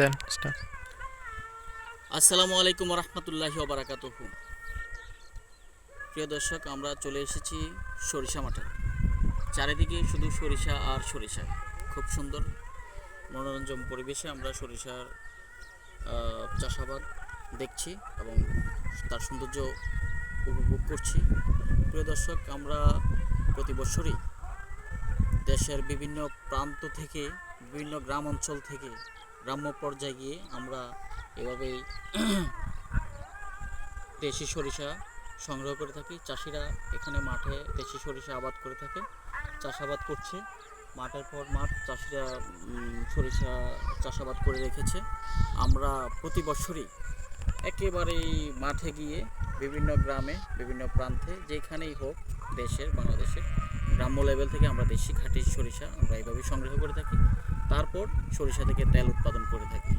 দেন আসসালামু আলাইকুম রহমতুল্লাহি ওবরাকাতুহু। প্রিয় দর্শক আমরা চলে এসেছি সরিষা মাঠে। চারিদিকে শুধু সরিষা আর সরিষা খুব সুন্দর। মনোরঞ্জন পরিবেশে আমরা সরিষার চাষাবাদ দেখছি এবং তার সৌন্দর্য উপভোগ করছি। প্রিয় দর্শক আমরা প্রতি বছরই দেশের বিভিন্ন প্রান্ত থেকে বিভিন্ন গ্রাম অঞ্চল থেকে গ্রাম্য পর্যায়ে গিয়ে আমরা এভাবেই দেশি সরিষা সংগ্রহ করে থাকি। চাষিরা এখানে মাঠে দেশি সরিষা আবাদ করে থাকে, চাষাবাদ করছে। মাঠের পর মাঠ চাষিরা সরিষা চাষাবাদ করে রেখেছে। আমরা প্রতি বছরই একেবারেই মাঠে গিয়ে বিভিন্ন গ্রামে, বিভিন্ন প্রান্তে, যেখানেই হোক দেশের, বাংলাদেশের গ্রাম্য লেভেল থেকে আমরা দেশি খাঁটি সরিষা আমরা এইভাবেই সংগ্রহ করে থাকি। তারপর সরিষা থেকে তেল উৎপাদন করে থাকি।